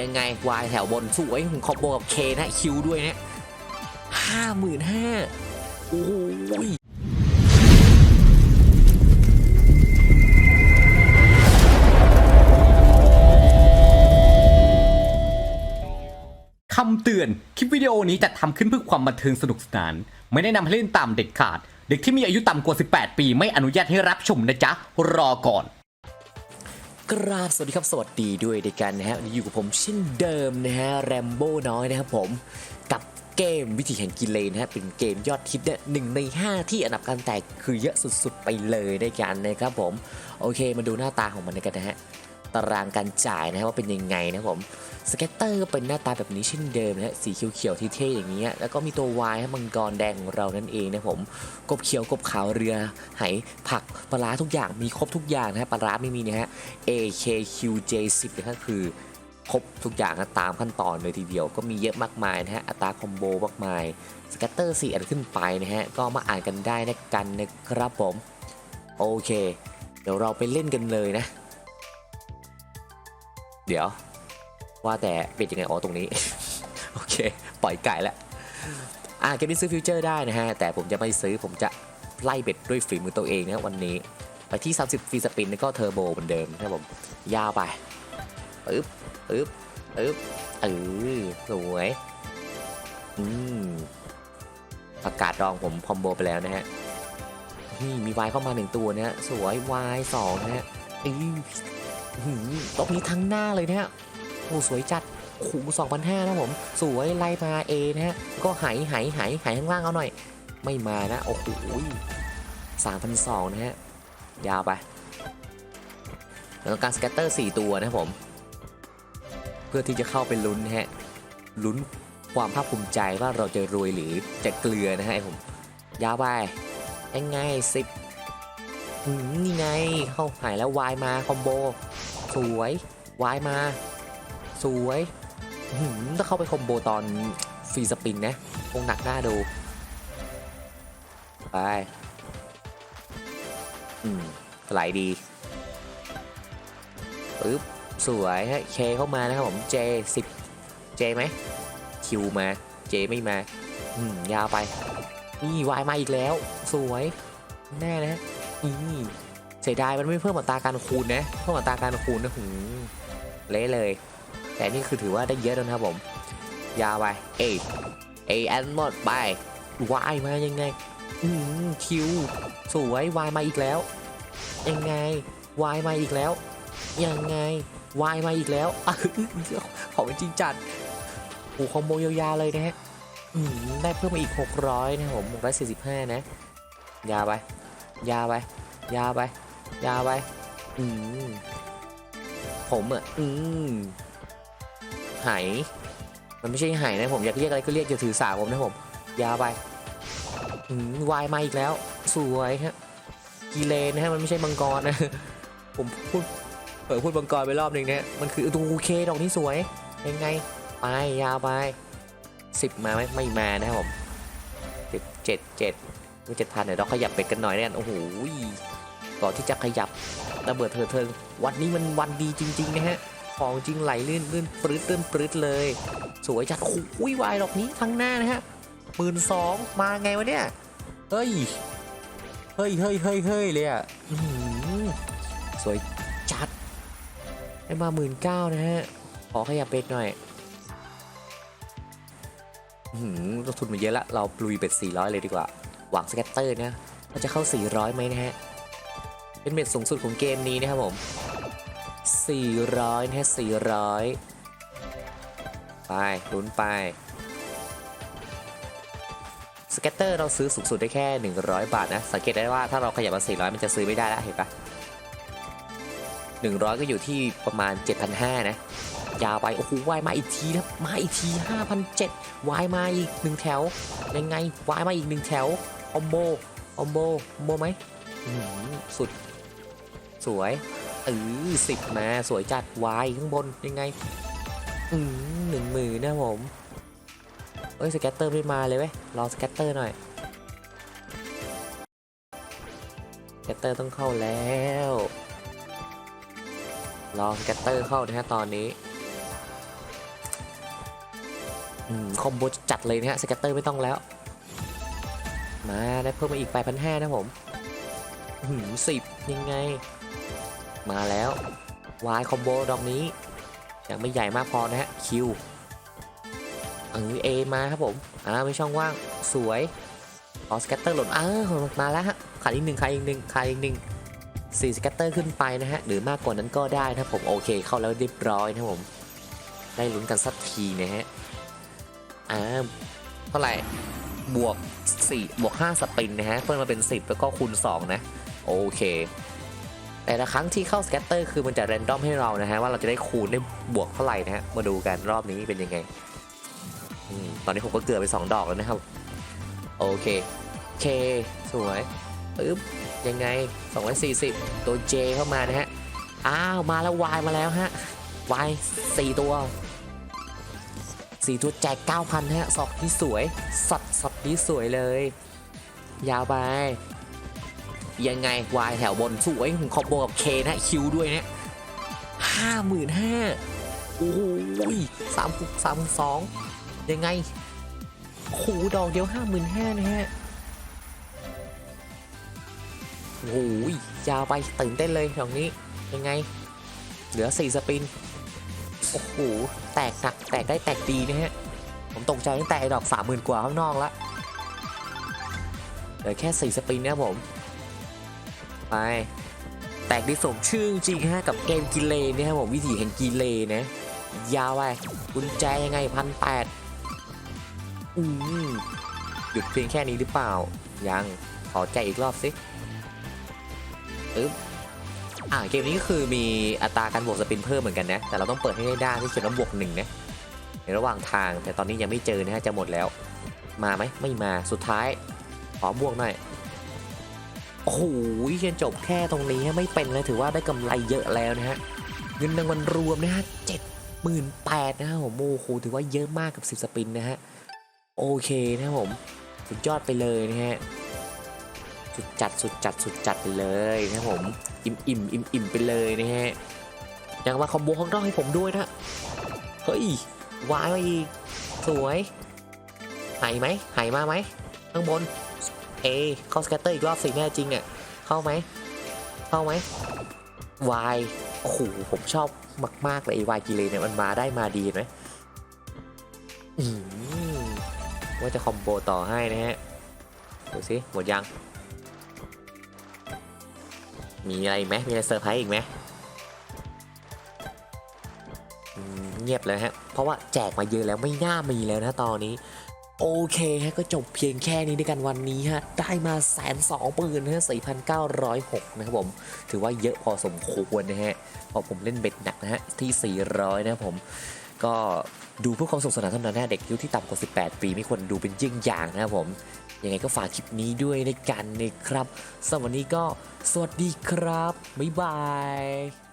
ยังไงวายแถวบนสวยคอมโบกับเคนะคิวด้วยนะห้าหมื่นห้าโอ้โหคำเตือน คลิปวิดีโอนี้จัดทำขึ้นเพื่อความบันเทิงสนุกสนาน ไม่ได้นำให้เล่นตามเด็กขาด เด็กที่มีอายุต่ำกว่า 18 ปี ไม่อนุญาตให้รับชมนะจ๊ะ รอก่อน กราบสวัสดีครับสวัสดีด้วยในกันนะฮะอยู่กับผมเช่นเดิมนะฮะแรมโบ้น้อยนะครับผมกับเกมวิธีแห่งกิเลนนะฮะเป็นเกมยอดฮิตเนี่ยหนึ่งใน 5 ที่อันดับการแตกคือเยอะสุดๆไปเลยในกันนะครับผม โอเคมาดูหน้าตาของมันกันนะฮะ ตารางการจ่ายนะฮะว่าเป็นยังไงนะผมสเก็ตเตอร์ก็เป็นหน้าตาแบบนี้เช่นเดิมนะฮะสีเขียวๆที่เท่อย่างเงี้ยแล้วก็มีตัววายฮะมังกรแดงของเรานั่นเองนะผมกบเขียวกบขาวเรือไหผักปลาร้าทุกอย่างมีครบทุกอย่างนะฮะปลาร้าไม่มีนะฮะ AKQJ10 นะครับคือครบทุกอย่างตามขั้นตอนเลยทีเดียวก็มีเยอะมากมายนะฮะอัตราคอมโบมากมายสเก็ตเตอร์4อันขึ้นไปนะฮะก็มาอ่านกันได้นะกันนะครับผม โอเค เดี๋ยวเราไปเล่นกันเลยนะ เดี๋ยว ว่าแต่เป็นยังไงอ๋อตรงนี้ โอเค ปล่อยไก่แล้วอ่าเกมนี้ซื้อฟิวเจอร์ได้นะฮะ แต่ผมจะไม่ซื้อผมจะไล่เบ็ดด้วยฝีมือตัวเองนะวันนี้ ไปที่ 30ฟรีสปินแล้วก็เทอร์โบเหมือนเดิมนะผมยาวไปปึ๊บปึ๊บปึ๊บเออสวยอืมประกาศรองผมคอมโบไปแล้วนะฮะนี่มีวายเข้ามาหนึ่งตัวนะฮะสวยวายสองนะฮะอือ ตบนี้ทั้งหน้าเลยนะฮะโอ้สวยจัดขู่สองพันห้านะผม สวยไล่มาเอนะฮะ ก็หายหายหายหายข้างล่างเอาหน่อย ไม่มานะ โอ้โหสามพันสองนะฮะ ยาวไปเราต้องการสแกตเตอร์สี่ตัวนะผม เพื่อที่จะเข้าไปลุ้นนะฮะ ลุ้นความภาคภูมิใจว่าเราจะรวยหรือจะเกลือนะฮะไอผม ยาวไปยังไงสิบ นี่ไงเข้าหายแล้ววายมาคอมโบ สวยวายมา สวยต้อหือถ้าเข้าไปคอมโบตอนฟรีสปินนะคงหนักหน้าดู ไปอืมไหลดีปึ๊บสวยฮะเคเข้ามานะครับผม J 10 J ไหมคิวมา J ไม่มาอืมยาวไปนี่วายมาอีกแล้ว สวย แน่นะ นี่เสียดายมันไม่เพิ่มอัตราการคูณนะเพิ่มอัตราการคูณนะหืมเละเลย แต่นี่คือถือว่าได้เยอะแล้วนะครับผม ยาวไปเอเอแอนหมดไปวายมายังไงอืมคิวสวยวายมาอีกแล้ว ยังไงวายมาอีกแล้ว ยังไงวายมาอีกแล้วอะของจริงจัดโอ้คอมโบยาวๆเลยนะฮะได้เพิ่มมาอีก 600 นะครับผม645 นะ ยาวไป ยาไป ยาไป ยาไป อืมผมอะ อืมไหมันไม่ใช่ไหนะผมอยากเรียกอะไรก็เรียกอย่าถือสาผมนะผม ยาไปอืมวายมาอีกแล้ว สวยฮะกีเลนนะฮะมันไม่ใช่มังกรนะ ผมพูดเปิดพูดมังกรไปรอบหนึ่งเนี่ยมันคือดูเคดอกนี้สวย ยังไง ไป ยาวไปสิบมาไหมไม่มานะครับผมเจ็ดเจ็ดเจ็ด เจ็ดพันเดี๋ยวเราขยับเป็ดกันหน่อยเนี่ยโอ้โหก่อนที่จะขยับระเบิดเถิดเทิงวันนี้มันวันดีจริงๆนะฮะของจริงไหลลื่นลื่นปรื้ดลื่นปรื้ดเลย สวยจัดโอ้โหวายดอกนี้ทั้งหน้านะฮะหมื่นสองมาไงวะเนี่ยเฮ้ยเฮ้ยเฮ้ยเฮ้ยเฮ้ยเลยอะสวยจัดได้มาหมื่นเก้านะฮะขอขยับเป็ดหน่อยอื้อหือลงทุนมาเยอะละเราลุยเป็ด400 เลยดีกว่า หวังสแกตเตอร์นะว่าจะเข้า 400ไหมนะฮะ เป็นเบ็ดสูงสุดของเกมนี้นะครับผม 400 นะฮะ 400 ไปลุ้นไป สเก็ตเตอร์เราซื้อสูงสุดได้แค่ 100 บาทนะ สังเกตได้ว่าถ้าเราขยับมา 400 มันจะซื้อไม่ได้แล้วเห็นปะ100 ก็อยู่ที่ประมาณ 7,500 นะ ยาวไป โอ้โหวายมาอีกทีนะมาอีกที 5,700วายมาอีกหนึ่งแถว ยังไงวายมาอีกหนึ่งแถว อมโบคอมโบคอมโบไหมสุด สวยเออสิบมาสวยจัดวายข้างบนยังไงอืมหนึ่งหมื่นนะผมเอ้ยสแกตเตอร์ไม่มาเลยเว้ยรอสแกตเตอร์หน่อยสแกตเตอร์ต้องเข้าแล้วรอสแกตเตอร์เข้านะฮะตอนนี้อืมคอมโบจัดเลยนะฮะสแกตเตอร์ไม่ต้องแล้ว มาได้เพิ่มมาอีก 8,500นะผมหืมสิบยังไง มาแล้ววายคอมโบดอกนี้ยังไม่ใหญ่มากพอนะฮะคิวเออเอมาครับผมอ่าไม่ช่องว่างสวยขอสแกตเตอร์หล่นอ้าวมาแล้วฮะขาดอีกหนึ่งขาดอีกหนึ่งขาดอีกหนึ่งสี่สแกตเตอร์ขึ้นไปนะฮะหรือมากกว่านั้นก็ได้นะผมโอเคเข้าแล้วเรียบร้อยนะผม ได้ลุ้นกันสักทีนะฮะอ่าเท่าไหร่ บวก4บวก5สปินนะฮะเพิ่มมาเป็น 10 แล้วก็คูณ 2 นะ โอเค แต่ละครั้งที่เข้าสแกตเตอร์คือมันจะแรนดอมให้เรานะฮะ ว่าเราจะได้คูณได้บวกเท่าไหร่นะฮะ มาดูกันรอบนี้เป็นยังไงอตอนนี้ผมก็เกือบไป 2 ดอกแล้วนะครับ โอเคเคสวยปึ๊บยังไง 240 ตัว J เข้ามานะฮะ อ้าว มาแล้ว Y มาแล้วฮะ Y 4 ตัว 4ตัวแจก9,000ฮะสอกที่สวยสัดสัดนี้สวยเลย ยาวไป ยังไง Y แถวบนสวยผมคอมโบกับ K นะคิวด้วยนะห้าหมื่นห้าโอ้โหสามสามสองยังไงโอ้โหดอกเดียวห้าหมื่นห้านะฮะโอ้โหยาวไปตื่นเต้นเลยดอกนี้ยังไง เหลือ4สปิน โอ้โหแตกหนักแตกได้แตกดีนะฮะ ผมตกใจตั้งแต่ไอดอกสามหมื่นกว่าข้างนอกละเหลือแค่4สปินนะผม ไป แตกได้สมชื่อจริงฮะกับเกมกิเลนนะครับผมวิถีแห่งกิเลนนะ ยาวไปกุญแจยังไงพันแปดอืมหยุดเพียงแค่นี้หรือเปล่า ยัง ขอใจอีกรอบสิอึ๊บ อ่าเกมนี้ก็คือมีอัตราการบวกสปินเพิ่มเหมือนกันนะ แต่เราต้องเปิดให้ได้ด้านที่เขียนว่าบวกหนึ่งนะ ในระหว่างทาง แต่ตอนนี้ยังไม่เจอนะฮะ จะหมดแล้ว มาไหม ไม่มา สุดท้าย ขอบวกหน่อย โอ้โหเชียนจบแค่ตรงนี้ไม่เป็นเลยถือว่าได้กำไรเยอะแล้วนะฮะ เงินรางวัลรวมนะฮะเจ็ดหมื่นแปดนะฮะผมโอ้โหถือว่าเยอะมากกับสิบสปินนะฮะ โอเคนะผม สุดยอดไปเลยนะฮะ สุดจัดสุดจัดสุดจัดไปเลยนะผมอิ่มอิ่มอิ่มอิ่มไปเลยนะฮะยังมาคอมโบข้างนอกให้ผมด้วยนะเฮ้ยวายมาอีกสวยหายไหมหายมาไหมข้างบนเอเข้าสแกตเตอร์อีกรอบสิแน่จริงเนี่ยเข้าไหมเข้าไหมวายโอ้โหผมชอบมาก ๆ เลยไอวายกิเลนเนี่ยมันมาได้มาดีไหมว่าจะคอมโบต่อให้นะฮะดูสิหมดยัง มีอะไรอีกไหมมีอะไรเซอร์ไพรส์อีกไหมเงียบเลยฮะ เพราะว่าแจกมาเยอะแล้วไม่น่ามีแล้วนะตอนนี้ โอเคฮะก็จบเพียงแค่นี้ด้วยกันวันนี้ฮะ ได้มาแสนสองปืนนะฮะสี่พันเก้าร้อยหกนะครับผม ถือว่าเยอะพอสมควรนะฮะพอผมเล่นเบ็ดหนักนะฮะที่400นะครับผม ก็ดูเพื่อความสนุขสนานเท่านั้นนะเด็กอายุที่ต่ำกว่า 18 ปี ไม่ควรดูเป็นยิ่งอย่างนะครับผมยังไงก็ฝากคลิปนี้ด้วยในกันนะครับสำหรับวันนี้ก็สวัสดีครับ บ๊ายบาย